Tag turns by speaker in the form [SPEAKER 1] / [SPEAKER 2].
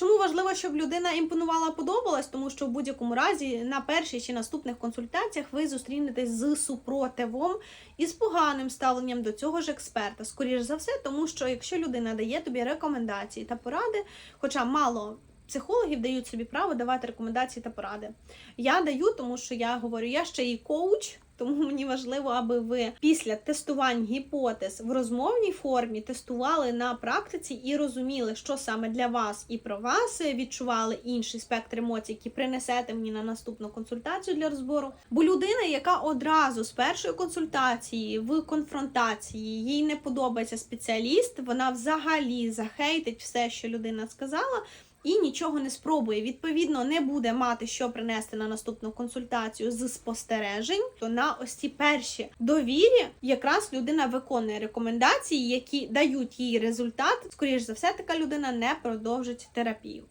[SPEAKER 1] Чому важливо, щоб людина імпонувала, подобалась? Тому що в будь-якому разі на першій чи наступних консультаціях ви зустрінетесь з супротивом і з поганим ставленням до цього ж експерта. Скоріш за все, тому що якщо людина дає тобі рекомендації та поради, хоча мало. Психологів дають собі право давати рекомендації та поради. Я даю, тому що я говорю, я ще і коуч, тому мені важливо, аби ви після тестувань гіпотез в розмовній формі тестували на практиці і розуміли, що саме для вас і про вас відчували інший спектр емоцій, які принесете мені на наступну консультацію для розбору. Бо людина, яка одразу з першої консультації в конфронтації їй не подобається спеціаліст, вона взагалі захейтить все, що людина сказала і нічого не спробує. Відповідно, не буде мати що принести на наступну консультацію з спостережень. То на ось ці перші довірі якраз людина виконує рекомендації, які дають їй результат. Скоріше за все, така людина не продовжить терапію.